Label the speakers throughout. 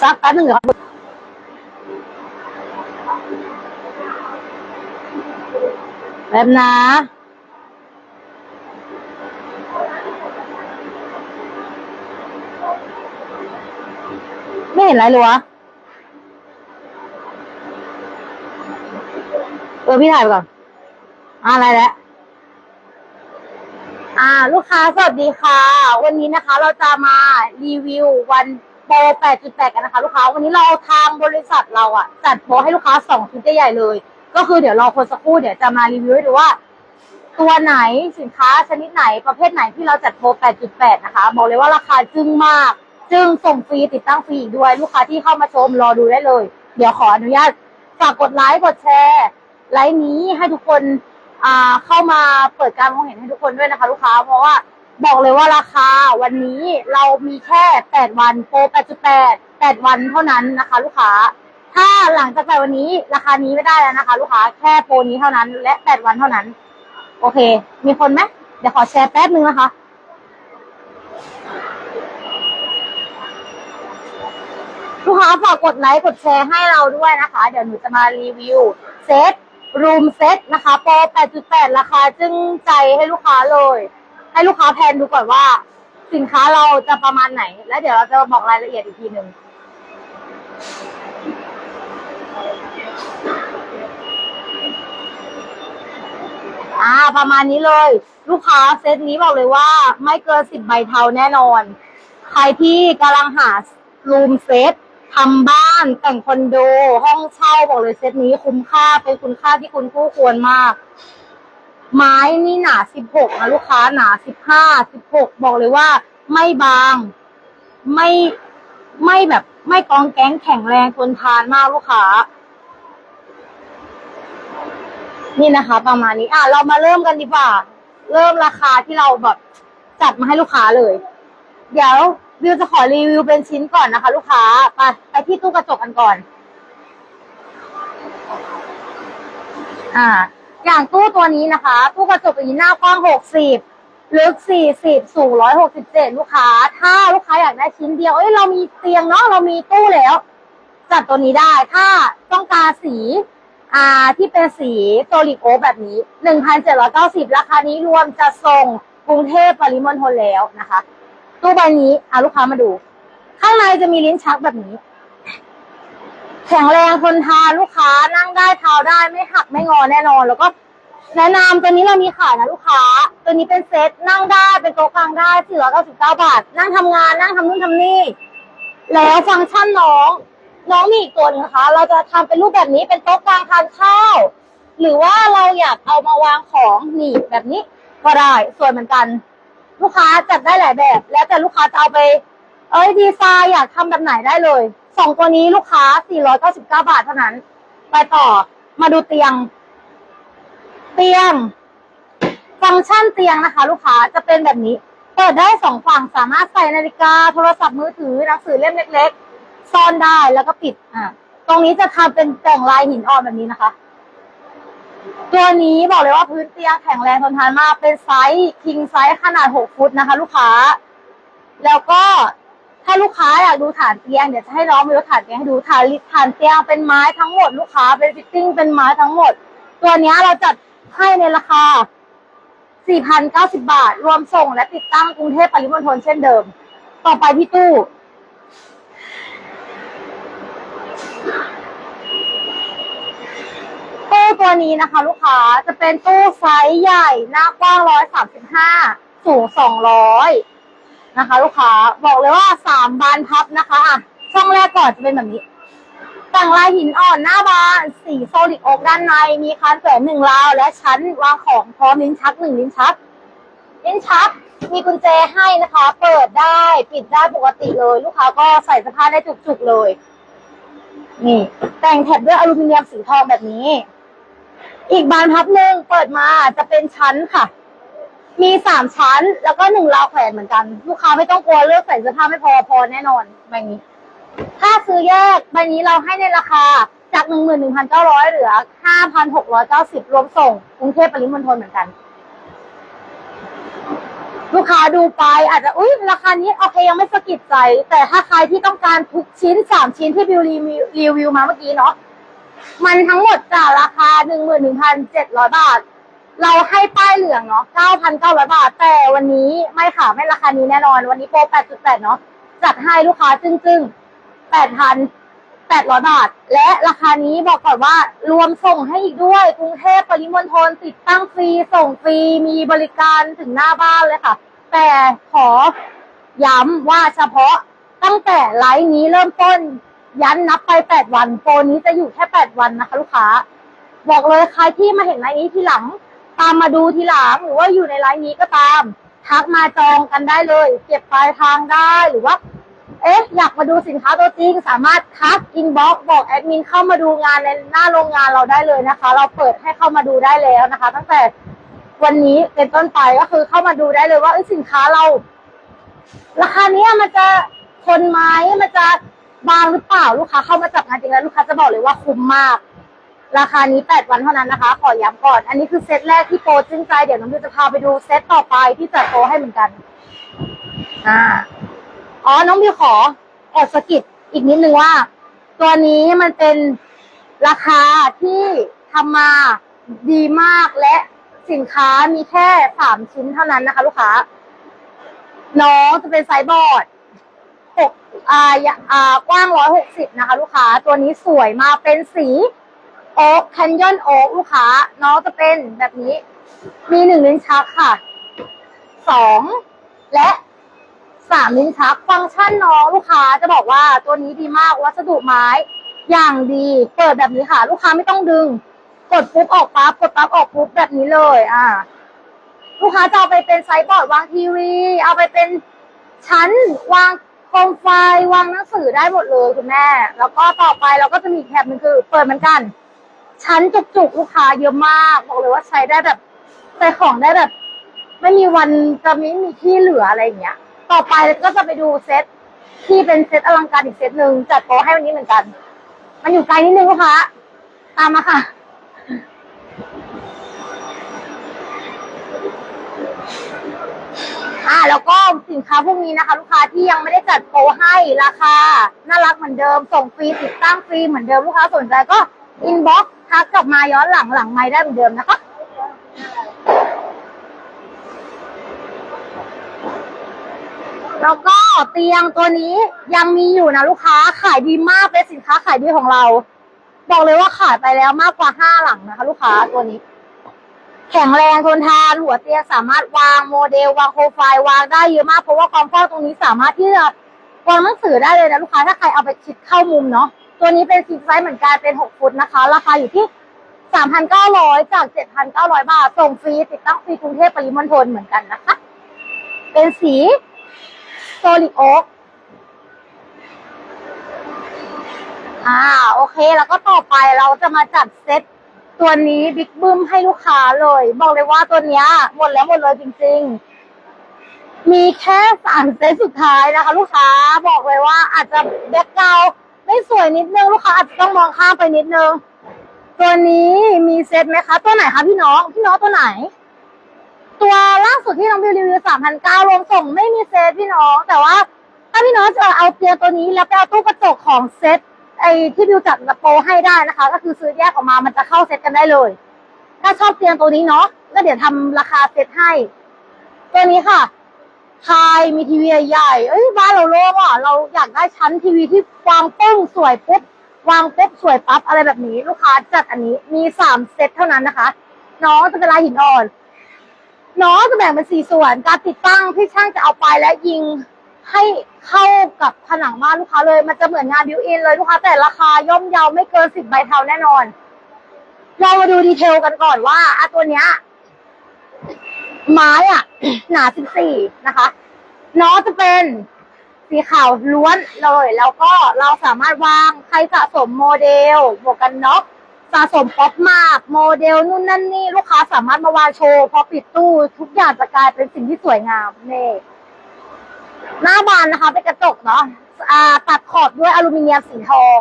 Speaker 1: ซักแป๊บหนึ่งเดี๋ยวแป๊บนะไม่เห็นอะไรเลยวะ เออ พี่ถ่ายไปก่อนอะอะไรแล้วอ่า ลูกค้าสวัสดีค่ะ วันนี้นะคะเราจะมารีวิววัน โปร 8.8 กันนะคะลูกค้า วันนี้เราทางบริษัทเราอะจัดโปรให้ลูกค้าสองชุดใหญ่ๆเลย ก็คือเดี๋ยวรอคนสักครู่เดี๋ยวจะมารีวิวให้ดูว่า ตัวไหนสินค้าชนิดไหนประเภทไหนที่เราจัดโปร 8.8 นะคะ บอกเลยว่าราคาจึ้งมาก จึ้งส่งฟรีติดตั้งฟรีอีกด้วย ลูกค้าที่เข้ามาชมรอดูได้เลย เดี๋ยวขออนุญาตฝากกดไลค์กดแชร์ไลฟ์นี้ให้ทุกคนอ่าเข้ามาเปิดการมองเห็นให้ทุกคนด้วยนะคะ ลูกค้าเพราะว่า บอกเลยว่าราคาวันนี้เรามีแค่ 8 วันโปร8.8 8 วันเท่านั้นนะคะ ลูกค้า ถ้าหลังจากแปดวันนี้ราคานี้ไม่ได้แล้วนะคะ ลูกค้าแค่โปรนี้เท่านั้นและ 8 วันเท่านั้น โอเค มีคนไหมเดี๋ยวขอแชร์แป๊บนึงนะคะลูกค้าฝากกดไลค์กดแชร์ให้เราด้วยนะคะ เดี๋ยวหนูจะมารีวิวเซตรูมเซตนะคะโปร8.8 ราคาจึงใจให้ลูกค้าเลย ให้ลูกค้าแพนดูก่อนว่า สินค้าเราจะประมาณไหน แล้วเดี๋ยวเราจะบอกรายละเอียดอีกทีหนึ่งอ่า ประมาณนี้เลย ลูกค้าเซตนี้บอกเลยว่า ไม่เกินสิบใบเทาแน่นอน ใครที่กำลังหารูมเซตทำบ้านแต่งคอนโด ห้องเช่าบอกเลยเซตนี้คุ้มค่าเป็นคุณค่าที่คุณคู่ควรมาก ไม้นี่หนาสิบหกนะลูกค้าหนาสิบห้าสิบหกบอกเลยว่า ไม่บาง ไม่ไม่แบบ ไม่กองแก๊งแข็งแรงทนทานมากลูกค้า นี่นะคะ ประมาณนี้ อะ เรามาเริ่มกันดีกว่า เริ่มราคาที่เราแบบจัดมาให้ลูกค้าเลย เดี๋ยววิวจะขอรีวิวเป็นชิ้นก่อนนะคะ ลูกค้าไปไปที่ตู้กระจกกันก่อน อ่า อย่างตู้ตัวนี้นะคะ ตู้กระจกตัวนี้หน้ากว้างหกสิบลึกสี่สิบสูงร้อยหกสิบเจ็ดลูกค้า ถ้าลูกค้าอยากได้ชิ้นเดียว เอ้ยเรามีเตียงเนาะเรามีตู้แล้ว จัดตัวนี้ได้ถ้าต้องการสีอ่าที่เป็นสีโซลิโอคแบบนี้หนึ่งพันเจ็ดร้อยเก้าสิบราคานี้รวมจะส่งกรุงเทพปริมณฑลแล้วนะคะ ตู้ใบนี้อ่าลูกค้ามาดู ข้างในจะมีลิ้นชักแบบนี้ แข็งแรงทนทานลูกค้านั่งได้เท้าได้ไม่หักไม่งอแน่นอน แล้วก็แนะนำตัวนี้เรามีขายนะลูกค้า ตัวนี้เป็นเซ็ตนั่งได้เป็นโต๊ะกลางได้499บาท นั่งทำงานนั่งทำนู่นทำนี่ แล้วฟังก์ชันน้อง น้องมีอีกตัวหนึงนะคะ เราจะทำเป็นรูปแบบนี้เป็นโต๊ะกลางทานข้าว หรือว่าเราอยากเอามาวางของหนีบแบบนี้ก็ได้สวยเหมือนกัน ลูกค้าจัดได้หลายแบบ แล้วแต่ลูกค้าจะเอาไป เอ้ยดีไซน์อยากทำแบบไหนได้เลยสองตัวนี้ลูกค้า 499 บาทเท่านั้น ไปต่อมาดูเตียง เตียง ฟังก์ชันเตียงนะคะ ลูกค้าจะเป็นแบบนี้ เปิดได้สองฝั่งสามารถใส่นาฬิกา โทรศัพท์มือถือหนังสือเล่มเล็กๆซ่อนได้แล้วก็ปิดอ่าตรงนี้จะทำเป็นแต่งลายหินอ่อนแบบนี้นะคะ ตัวนี้บอกเลยว่าพื้นเตียงแข็งแรงทนทานมากเป็นไซส์คิงไซส์ขนาด6ฟุตนะคะ ลูกค้า แล้วก็ ถ้าลูกค้าอยากดูฐานเตียงเดี๋ยวจะให้น้องไปดูฐานเตียงให้ดูฐานฐานเตียงเป็นไม้ทั้งหมดลูกค้าเป็นฟิตติ้งเป็นไม้ทั้งหมด ตัวนี้เราจัดให้ในราคา 4,090 บาท รวมส่งและติดตั้งกรุงเทพปริมณฑลเช่นเดิม ต่อไปที่ตู้ ตู้ตัวนี้นะคะ ลูกค้าจะเป็นตู้ไซส์ใหญ่ หน้ากว้าง 135 สูง 200 นะคะ ลูกค้าบอกเลยว่าสามบานพับนะคะอะช่องแรกก่อนจะเป็นแบบนี้แต่งลายหินอ่อนหน้าบานสีโซลิดอกด้านในมีคานแฝงหนึ่งราว และชั้นวางของพร้อมลิ้นชักหนึ่งลิ้นชักลิ้นชักมีกุญแจให้นะคะ เปิดได้ปิดได้ปกติเลย ลูกค้าก็ใส่เสื้อผ้าได้จุกๆเลย นี่ แต่งแถบด้วยอลูมิเนียมสีทองแบบนี้ อีกบานพับหนึ่งเปิดมาจะเป็นชั้นค่ะ มีสามชั้นแล้วก็หนึ่งราวแขวนเหมือนกัน ลูกค้าไม่ต้องกลัวเลือกใส่เสื้อผ้าไม่พอพอแน่นอนแบบนี้ ถ้าซื้อแยกใบนี้เราให้ในราคาจากหนึ่งหมื่นหนึ่งพันเก้าร้อยเหลือห้าพันหกร้อยเก้าสิบรวมส่งกรุงเทพปริมณฑลเหมือนกัน ลูกค้าดูไปอาจจะอุ้ยราคานี้โอเคยังไม่สะกิดใจ แต่ถ้าใครที่ต้องการทุกชิ้นสามชิ้นที่บิวรีวิวรีวิวมาเมื่อกี้เนาะมันทั้งหมดจากราคาหนึ่งหมื่นหนึ่งพันเจ็ดร้อยบาท เราให้ป้ายเหลืองเนาะเก้าพันเก้าร้อยบาท แต่วันนี้ไม่ค่ะ ไม่ราคานี้แน่นอน วันนี้โปรแปดจุดแปดเนาะ จัดให้ลูกค้าจึ้งๆแปดพันแปดร้อยบาท และราคานี้บอกก่อนว่ารวมส่งให้อีกด้วย กรุงเทพปริมณฑลติดตั้งฟรี ส่งฟรี มีบริการถึงหน้าบ้านเลยค่ะ แต่ขอย้ำว่าเฉพาะตั้งแต่ไลฟ์นี้เริ่มต้น ยันนับไปแปดวัน โปรนี้จะอยู่แค่แปดวันนะคะ ลูกค้า บอกเลยใครที่มาเห็นไลฟ์นี้ทีหลัง ตามมาดูทีหลังหรือว่าอยู่ในไลฟ์นี้ก็ตาม ทักมาจองกันได้เลย เก็บปลายทางได้หรือว่า เอ๊ะ อยากมาดูสินค้าตัวจริง สามารถทักอินบ็อกบอกแอดมินเข้ามาดูงานในหน้าโรงงานเราได้เลยนะคะ เราเปิดให้เข้ามาดูได้แล้วนะคะ ตั้งแต่วันนี้เป็นต้นไปก็คือเข้ามาดูได้เลยว่าสินค้าเรา ราคาเนี้ยมันจะทนไหมมันจะบางหรือเปล่าลูกค้าเข้ามาจับงานจริงแล้วลูกค้าจะบอกเลยว่าคุ้มมาก ราคานี้ 8 วันเท่านั้นนะคะ ขอย้ำก่อน อันนี้คือเซตแรกที่โปรจึ้งใจ เดี๋ยวน้องบิวจะพาไปดูเซตต่อไปที่จัดโปรให้เหมือนกัน อ่า อ๋อ น้องบิวขอแอบสกิดอีกนิดนึงว่า ตัวนี้มันเป็นราคาที่ทำมาดีมากและสินค้ามีแค่สามชิ้นเท่านั้นนะคะ ลูกค้า น้องจะเป็นไซส์บอร์ดหกอ่าอ่ากว้างร้อยหกสิบนะคะ ลูกค้า ตัวนี้สวยมาเป็นสี โอ๊กแคนยอนโอ๊กลูกค้าน้องจะเป็นแบบนี้ มีหนึ่งลิ้นชักค่ะสองและสามลิ้นชัก ฟังก์ชันน้องลูกค้าจะบอกว่าตัวนี้ดีมากวัสดุไม้ อย่างดีเปิดแบบนี้ค่ะ ลูกค้าไม่ต้องดึง กดปุ๊บออกปั๊บกดปั๊บออกปุ๊บแบบนี้เลย อ่า ลูกค้าจะเอาไปเป็นไซส์บอร์ดวางทีวี เอาไปเป็นชั้นวางโคมไฟวางหนังสือได้หมดเลยคุณแม่ แล้วก็ต่อไปเราก็จะมีอีกแถบหนึงคือ เปิดเหมือนกัน ชั้นจุกๆลูกค้าเยอะมาก บอกเลยว่าใช้ได้แบบใส่ของได้แบบ ไม่มีวันจะไม่มีที่เหลืออะไรอย่างเงี้ย ต่อไปก็จะไปดูเซตที่เป็นเซตอลังการอีกเซตหนึ่งจัดโปรให้วันนี้เหมือนกัน มันอยู่ไกลนิดนึงลูกค้าตามมาค่ะอ่าแล้วก็สินค้าพวกนี้นะคะ ลูกค้าที่ยังไม่ได้จัดโปรให้ราคา น่ารักเหมือนเดิม ส่งฟรีติดตั้งฟรีเหมือนเดิมลูกค้าสนใจก็ อินบ็อกซ์ทักกลับมาย้อนหลังหลังไม่ได้เหมือนเดิมนะคะแล้วก็เตียงตัวนี้ยังมีอยู่นะลูกค้าขายดีมากเป็นสินค้าขายดีของเรา บอกเลยว่าขายไปแล้วมากกว่าห้าหลังนะคะ ลูกค้าตัวนี้ แข็งแรงทนทานหัวเตียงสามารถวางโมเดลวางโปรไฟล์วางได้เยอะมากเพราะว่าความกว้างตรงนี้สามารถที่จะวางหนังสือได้เลยนะลูกค้าถ้าใครเอาไปชิดเข้ามุมเนาะ ตัวนี้เป็นซิงไซส์เหมือนกันเป็นหกฟุตนะคะ ราคาอยู่ที่สามพันเก้าร้อยจากเจ็ดพันเก้าร้อยบาท ส่งฟรีติดตั้งฟรีกรุงเทพปริมณฑลเหมือนกันนะคะ เป็นสีโซลิโอ๊กอ่าโอเค แล้วก็ต่อไปเราจะมาจัดเซตตัวนี้บิ๊กบึ้มให้ลูกค้าเลย บอกเลยว่าตัวนี้หมดแล้วหมดเลยจริง ๆ มีแค่สามเซตสุดท้ายนะคะ ลูกค้าบอกเลยว่าอาจจะแบ็กกาว ไม่สวยนิดนึงลูกค้าอาจจะต้องมองข้ามไปนิดนึงตัวนี้มีเซตไหมคะ ตัวไหนคะพี่น้อง พี่น้องตัวไหน ตัวล่าสุดที่น้องบิวรีวิวสามพันเก้ารวมส่งไม่มีเซตพี่น้อง แต่ว่า ถ้าพี่น้องจะเอาเตียงตัวนี้แล้วไปเอาตู้กระจกของเซตไอที่บิวจัดโปรให้ได้นะคะ ก็คือซื้อแยกออกมามันจะเข้าเซตกันได้เลย ถ้าชอบเตียงตัวนี้เนาะก็เดี๋ยวทำราคาเซตให้ ตัวนี้ค่ะ ทายมีทีวีใหญ่เอ้ยบ้านเราโล่งอะเราอยากได้ชั้นทีวีที่วางปุ้งสวยปุ๊บวางปุ๊บสวยปั๊บอะไรแบบนี้ลูกค้าจัดอันนี้มีสามเซตเท่านั้นนะคะ น้องจะเป็นลายหินอ่อน น้องจะแบ่งเป็นสี่ส่วน การติดตั้งที่ช่างจะเอาไปและยิงให้เข้ากับผนังบ้านลูกค้าเลยมันจะเหมือนงานบิวอินเลยลูกค้าแต่ราคาย่อมเยาไม่เกินสิบใบเทาแน่นอน เรามาดูดีเทลกันก่อนว่าอะตัวเนี้ย ไม้อะ หนาสิบสี่นะคะน้องจะเป็นสีขาวล้วนเลย แล้วก็เราสามารถวางใครสะสมโมเดลหมวกกันน็อกสะสมป๊อปมากโมเดลนู่นนั่นนี่ลูกค้าสามารถมาวางโชว์พอปิดตู้ทุกอย่างจะกลายเป็นสิ่งที่สวยงามนี่หน้าบานนะคะ เป็นกระจกเนาะอ่าตัดขอบด้วยอลูมิเนียมสีทอง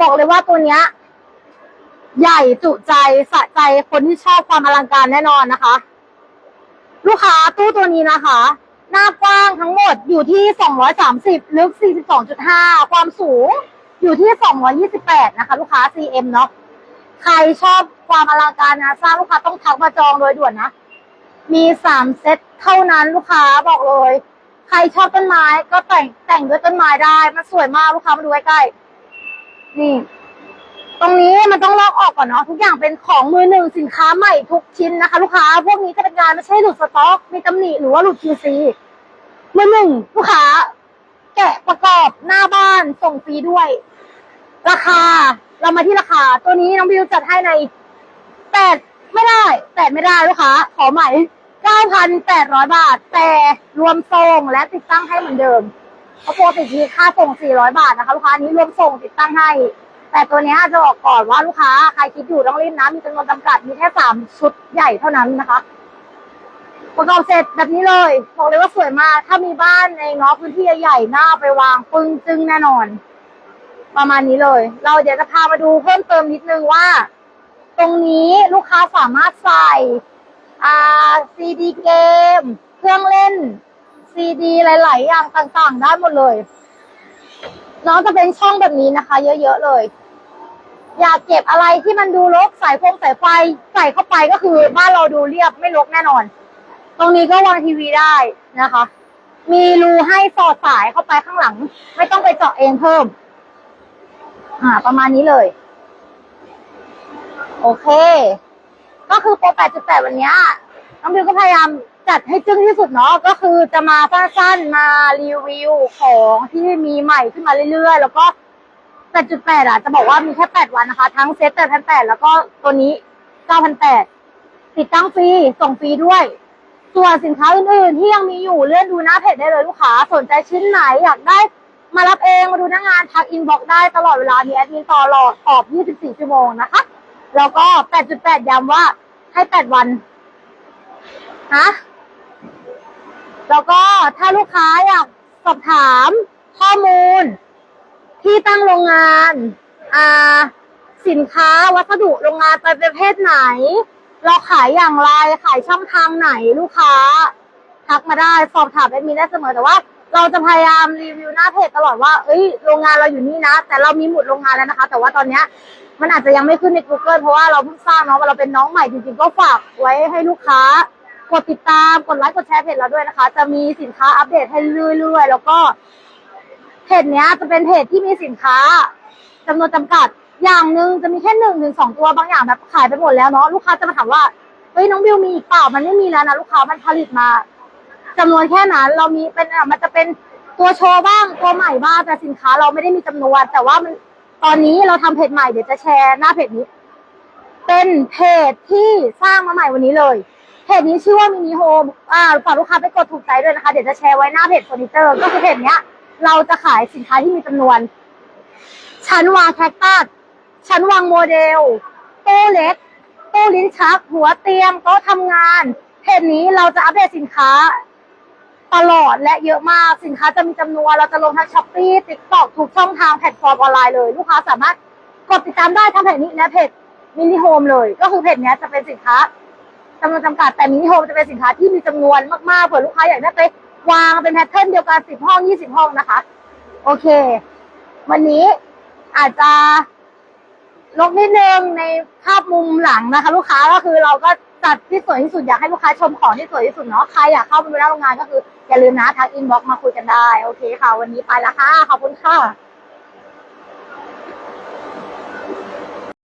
Speaker 1: บอกเลยว่าตัวเนี้ย ใหญ่จุใจสะใจคนที่ชอบความอลังการแน่นอนนะคะ ลูกค้าตู้ตัวนี้นะคะ หน้ากว้างทั้งหมดอยู่ที่ 230 ลึก 42.5 ความสูงอยู่ที่ 228 นะคะ ลูกค้า CM เนาะใครชอบความอลังการงานสร้างลูกค้าต้องทักมาจองโดยด่วนนะ มีสามเซตเท่านั้นลูกค้าบอกเลย ใครชอบต้นไม้ก็แต่งแต่งด้วยต้นไม้ได้ มันสวยมากลูกค้ามาดูใกล้ๆนี่ ตรงนี้มันต้องลอกออกก่อนเนาะทุกอย่างเป็นของมือหนึ่งสินค้าใหม่ทุกชิ้นนะคะ ลูกค้าพวกนี้จะเป็นงานไม่ใช่หลุดสต็อกมีตำหนิหรือว่าหลุด QC มือหนึ่งลูกค้า แกะประกอบหน้าบ้านส่งฟรีด้วย ราคา เรามาที่ราคา ตัวนี้น้องบิวจัดให้ในแปดไม่ได้แปดไม่ได้ลูกค้า ขอใหม่เก้าพันแปดร้อยบาท แต่รวมส่งและติดตั้งให้เหมือนเดิมเพราะปกติมีค่าส่งสี่ร้อยบาทนะคะ ลูกค้านี้รวมส่งติดตั้งให้ แต่ตัวนี้จะบอกก่อนว่าลูกค้าใครคิดอยู่ต้องรีบนะ มีจำนวนจำกัดมีแค่สามชุดใหญ่เท่านั้นนะคะ ประกอบเสร็จแบบนี้เลยบอกเลยว่าสวยมาก ถ้ามีบ้านในเงาะพื้นที่ใหญ่ๆหน้าไปวางปึ้งจึ้งแน่นอน ประมาณนี้เลย เราเดี๋ยวจะพามาดูเพิ่มเติมนิดนึงว่า ตรงนี้ลูกค้าสามารถใส่อ่าซีดีเกม เครื่องเล่นซีดีหลาย ๆ อย่างต่าง ๆ ได้หมดเลยน้องจะเป็นช่องแบบนี้นะคะ เยอะ ๆ เลย อยากเก็บอะไรที่มันดูรกสายพงสายไฟใส่เข้าไปก็คือบ้านเราดูเรียบไม่รกแน่นอน ตรงนี้ก็วางทีวีได้นะคะ มีรูให้สอดสายเข้าไปข้างหลัง ไม่ต้องไปเจาะเองเพิ่ม อ่า ประมาณนี้เลย โอเค ก็คือโปร 8.8 วันนี้น้องบิวก็พยายามจัดให้จึ้งที่สุดเนาะก็คือจะมาสั้นๆมารีวิวของที่มีใหม่ขึ้นมาเรื่อยๆ แล้วก็ 8.8อะจะบอกว่ามีแค่8วันนะคะ ทั้งเซ็ต8,800แล้วก็ตัวนี้9,800ติดตั้งฟรีส่งฟรีด้วย ส่วนสินค้าอื่นๆที่ยังมีอยู่เลื่อนดูหน้าเพจได้เลยลูกค้าสนใจชิ้นไหนอยากได้มารับเองมาดูหน้างานทักอินบ็อกได้ตลอดเวลามีแอดมินต่อรอตอบ 24 ชั่วโมงนะคะ แล้วก็ 8.8 ย้ำว่าให้ 8 วันฮะแล้วก็ถ้าลูกค้าอยากสอบถามข้อมูล ที่ตั้งโรงงานอ่าสินค้าวัสดุโรงงานไปประเภทไหน เราขายอย่างไรขายช่องทางไหนลูกค้า ทักมาได้สอบถามแอดมินได้เสมอแต่ว่า เราจะพยายามรีวิวหน้าเพจตลอดว่า เอ้ยโรงงานเราอยู่นี่นะ แต่เรามีหมุดโรงงานแล้วนะคะ แต่ว่าตอนเนี้ยมันอาจจะยังไม่ขึ้นใน Google เพราะว่าเราเพิ่งสร้างเนาะเราเป็นน้องใหม่จริงๆก็ฝากไว้ให้ลูกค้ากดติดตามกดไลค์กดแชร์เพจเราด้วยนะคะ จะมีสินค้าอัปเดตให้เรื่อยๆ แล้วก็ เพจเนี้ยจะเป็นเพจที่มีสินค้าจำนวนจำกัด อย่างหนึ่งจะมีแค่หนึ่งถึงสองตัวบางอย่างแบบขายไปหมดแล้วเนาะลูกค้าจะมาถามว่าเฮ้ยน้องบิวมีอีกเปล่ามันไม่มีแล้วนะลูกค้ามันผลิตมาจำนวนแค่นั้นเรามีเป็นอะมันจะเป็นตัวโชว์บ้างตัวใหม่บ้างแต่สินค้าเราไม่ได้มีจำนวน แต่ว่ามันตอนนี้เราทำเพจใหม่เดี๋ยวจะแชร์หน้าเพจนี้ เป็นเพจที่สร้างมาใหม่วันนี้เลย เพจนี้ชื่อว่ามินิโฮมอ่าฝากลูกค้าไปกดถูกใจด้วยนะคะ เดี๋ยวจะแชร์ไว้หน้าเพจเฟอร์นิเจอร์ ก็คือเพจเนี้ย เราจะขายสินค้าที่มีจำนวน ชั้นวางแคคตัสชั้นวางโมเดลโต๊ะเล็กโต๊ะลิ้นชัก หัวเตียงโต๊ะทำงานเพจนี้เราจะอัปเดตสินค้าตลอดและเยอะมากสินค้าจะมีจำนวน เราจะลงทางช้อปปี้ติ๊กต็อกทุกช่องทางแพลตฟอร์มออนไลน์เลย ลูกค้าสามารถกดติดตามได้ทั้งเพจนี้และเพจมินิโฮมเลย ก็คือเพจนี้จะเป็นสินค้าจำนวนจำกัดแต่มินิโฮมจะเป็นสินค้าที่มีจำนวนมากๆเผื่อลูกค้าอยากได้ไป วางเป็นแพทเทิร์นเดียวกันสิบห้องยี่สิบห้องนะคะ โอเค วันนี้อาจจะลกนิดนึงในภาพมุมหลังนะคะ ลูกค้าก็คือเราก็จัดที่สวยที่สุดอยากให้ลูกค้าชมของที่สวยที่สุดเนาะใครอยากเข้าไปดูหน้าโรงงานก็คืออย่าลืมนะทักอินบ็อกมาคุยกันได้ โอเคค่ะ วันนี้ไปละค่ะขอบคุณค่ะ